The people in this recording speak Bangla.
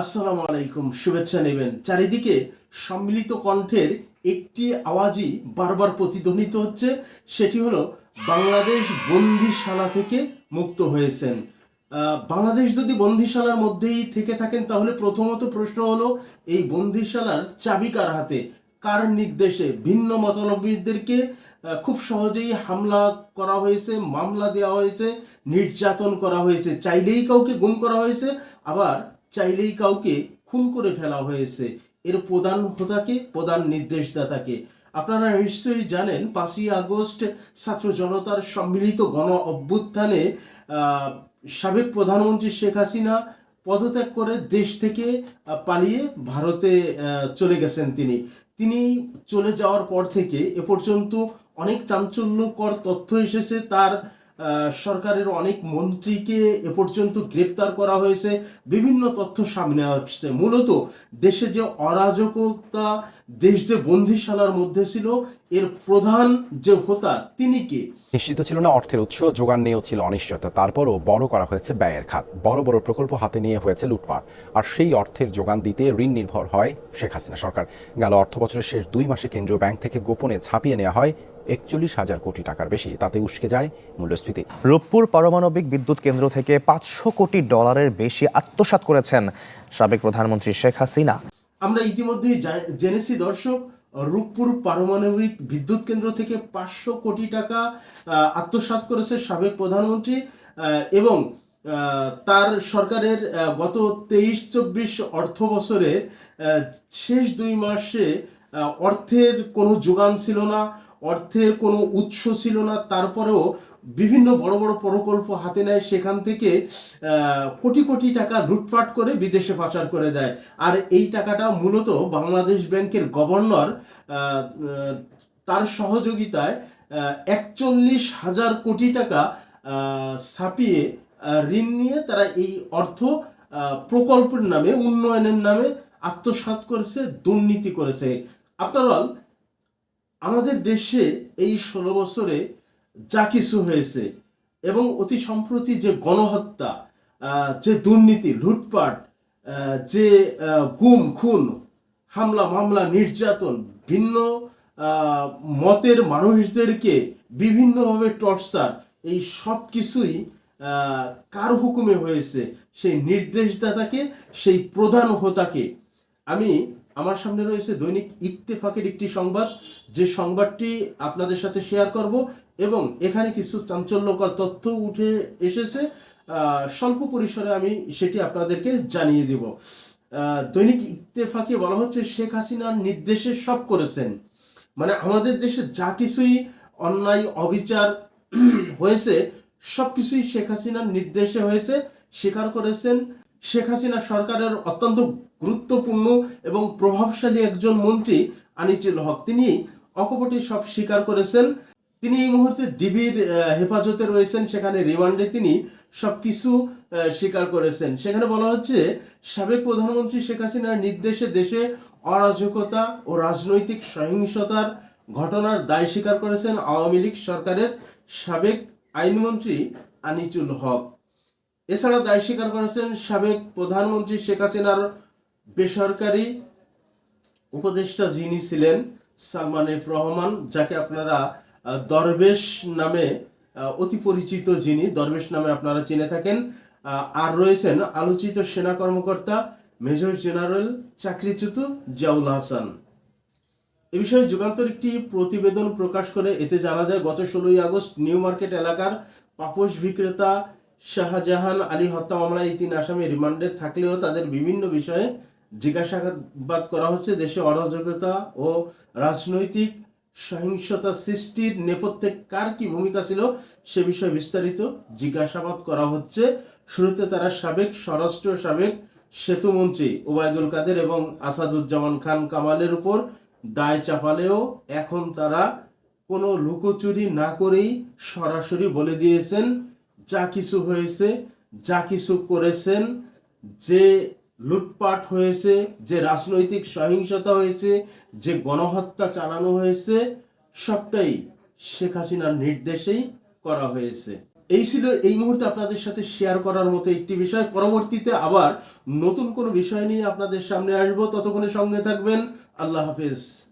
আসসালামু আলাইকুম, শুভেচ্ছা নেবেন। চারিদিকে সম্মিলিত কণ্ঠের একটি আওয়াজই বারবার প্রতিধ্বনিত হচ্ছে, সেটি হলো বাংলাদেশ বন্দিশালা থেকে মুক্ত হয়েছেন। বাংলাদেশ যদি বন্দিশালার মধ্যেই থেকে থাকেন, তাহলে প্রথমত প্রশ্ন হলো, এই বন্দিশালার চাবি কার হাতে? কার নির্দেশে? ভিন্ন মতলবীদেরকে খুব সহজেই হামলা করা হয়েছে, মামলা দেওয়া হয়েছে, নির্যাতন করা হয়েছে। চাইলেই কাউকে গুম করা হয়েছে, আবার চাইলেই কাউকে খুন করে ফেলা হয়েছে। এর প্রধান হোতাকে, প্রধান নির্দেশদাতাকে। আপনারা নিশ্চয়ই জানেন, পাঁচই আগস্ট ছাত্র জনতার সম্মিলিত গণ অভ্যুত্থানে সাবেক প্রধানমন্ত্রী শেখ হাসিনা পদত্যাগ করে দেশ থেকে পালিয়ে ভারতে চলে গেছেন তিনি। তিনি চলে যাওয়ার পর থেকে এ পর্যন্ত অনেক চাঞ্চল্যকর তথ্য এসেছে। তার সরকারের অনেক মন্ত্রীকে এ পর্যন্ত গ্রেপ্তার করা হয়েছে, বিভিন্ন তথ্য সামনে আসছে। মূলত দেশে যে অরাজকতা, দেশ যে বন্দিশালার মধ্যে ছিল, এর প্রধান যে হোতা, তিনি কে? নিশ্চিত ছিল না অর্থের উৎস, যোগান নিয়েও ছিল অনিশ্চয়তা, তারপরও বড় করা হয়েছে ব্যয়ের খাত। বড় বড় প্রকল্প হাতে নিয়ে হয়েছে লুটপাট। আর সেই অর্থের যোগান দিতে ঋণ নির্ভর হয় শেখ হাসিনা সরকার। গেল অর্থ বছরের শেষ দুই মাসে কেন্দ্রীয় ব্যাংক থেকে গোপনে ছাপিয়ে নেওয়া হয় একচল্লিশ হাজার কোটি টাকার বেশি তাতে উস্কে যায় মূল্যস্ফীতি। রূপপুর পারমাণবিক বিদ্যুৎ কেন্দ্র থেকে পাঁচশো কোটি ডলারের বেশি আত্মসাৎ করেছেন সাবেক প্রধানমন্ত্রী শেখ হাসিনা। আমরা ইতিমধ্যেই জা- জেনেছি দর্শক রূপপুর পারমাণবিক বিদ্যুৎ কেন্দ্র থেকে পাঁচশো কোটি টাকা আহ, আত্মসাৎ করেছে সাবেক প্রধানমন্ত্রী এবং তার সরকারের গত তেইশ চব্বিশ অর্থ বছরে শেষ দুই মাসে অর্থের কোনো যোগান ছিল না। অর্থের কোনো উৎস ছিল না। তারপরেও বিভিন্ন বড় বড় প্রকল্প হাতে নেয়, সেখান থেকে কোটি কোটি টাকা লুটপাট করে বিদেশে পাচার করে দেয়। আর এই টাকাটা মূলত বাংলাদেশ ব্যাংকের গভর্নর তার সহযোগিতায় একচল্লিশ হাজার কোটি টাকা ছাপিয়ে ঋণ নিয়ে তারা এই অর্থ প্রকল্পের নামে, উন্নয়নের নামে আত্মসাৎ করেছে, দুর্নীতি করেছে। আপনার আমাদের দেশে এই ষোলো বছরে যা কিছু হয়েছে এবং অতি সম্প্রতি যে গণহত্যা যে দুর্নীতি, লুটপাট যে গুম, খুন, হামলা, মামলা, নির্যাতন, ভিন্ন মতের মানুষদেরকে বিভিন্নভাবে টর্চার, এই সব কিছুই কার হুকুমে হয়েছে? সেই নির্দেশদাতাকে, সেই প্রধান হোতাকে আমি আমার সামনে রয়েছে দৈনিক ইত্তেফাকের একটি সংবাদ। যে সংবাদটি আপনাদের সাথে শেয়ার করব এবং এখানে কিছু চাঞ্চল্যকর তথ্য উঠে এসেছে। স্বল্প পরিসরে আমি সেটি আপনাদেরকে জানিয়ে দেব। দৈনিক ইত্তেফাকে বলা হচ্ছে, শেখ হাসিনার নির্দেশে সব করেছেন। মানে আমাদের দেশে যা কিছুই অন্যায়, অবিচার হয়েছে, সব কিছুই শেখ হাসিনার নির্দেশে হয়েছে, স্বীকার করেছেন। শেখ হাসিনা সরকারের অত্যন্ত গুরুত্বপূর্ণ এবং প্রভাবশালী একজন মন্ত্রী আনিসুল হক। তিনি অকপটে সব স্বীকার করেছেন। তিনি এই মুহূর্তে ডিবির হেফাজতে রয়েছেন। সেখানে রিমান্ডে তিনি সবকিছু আহ, স্বীকার করেছেন। সেখানে বলা হচ্ছে সাবেক প্রধানমন্ত্রী শেখ হাসিনার নির্দেশে দেশে অরাজকতা ও রাজনৈতিক সহিংসতার ঘটনার দায় স্বীকার করেছেন আওয়ামী লীগ সরকারের সাবেক আইনমন্ত্রী আনিচুল হক। এছাড়া দায় স্বীকার করেছেন সাবেক প্রধানমন্ত্রী শেখ হাসিনার বেসরকারি উপদেষ্টা যিনি ছিলেন, সালমান এফ রহমান, যাকে আপনারা দরবেশ নামে অতি পরিচিত যিনি, দরবেশ নামে আপনারা চিনে থাকেন আর রয়েছেন আলোচিত সেনা কর্মকর্তা, মেজর জেনারেল চাকরিচ্যুত জিয়াউল হাসান। এ বিষয়ে যুগান্তর একটি প্রতিবেদন প্রকাশ করে এতে জানা যায়, গত ষোলোই আগস্ট নিউ মার্কেট এলাকার পাপোশ বিক্রেতা শাহজাহান আলী হত্যা মামলায় এই তিন আসামি রিমান্ডে থাকলেও তাদের বিভিন্ন বিষয়ে জিজ্ঞাসাবাদ করা হচ্ছে দেশে অরাজকতা ও রাজনৈতিক সহিংসতা সৃষ্টির নেপথ্যে কার কি ভূমিকা ছিল সে বিষয়ে বিস্তারিত জিজ্ঞাসাবাদ করা হচ্ছে। শুরুতে তারা সাবেক স্বরাষ্ট্র সাবেক সেতুমন্ত্রী ওবায়দুল কাদের এবং আসাদুজ্জামান খান কামালের উপর দায় চাপালেও এখন তারা কোনো লুকোচুরি না করেই সরাসরি বলে দিয়েছেন, যা কিছু হয়েছে, যা কিছু করেছেন, যে লুটপাট হয়েছে, যে রাজনৈতিক সহিংসতা হয়েছে, যে গণহত্যা চালানো হয়েছে, সবটাই শেখ হাসিনার নির্দেশেই করা হয়েছে। এই ছিল এই মুহূর্তে আপনাদের সাথে শেয়ার করার মতো একটি বিষয়। পরবর্তীতে আবার নতুন কোনো বিষয় নিয়ে আপনাদের সামনে আসব। ততক্ষণে সঙ্গে থাকবেন। আল্লাহ হাফেজ।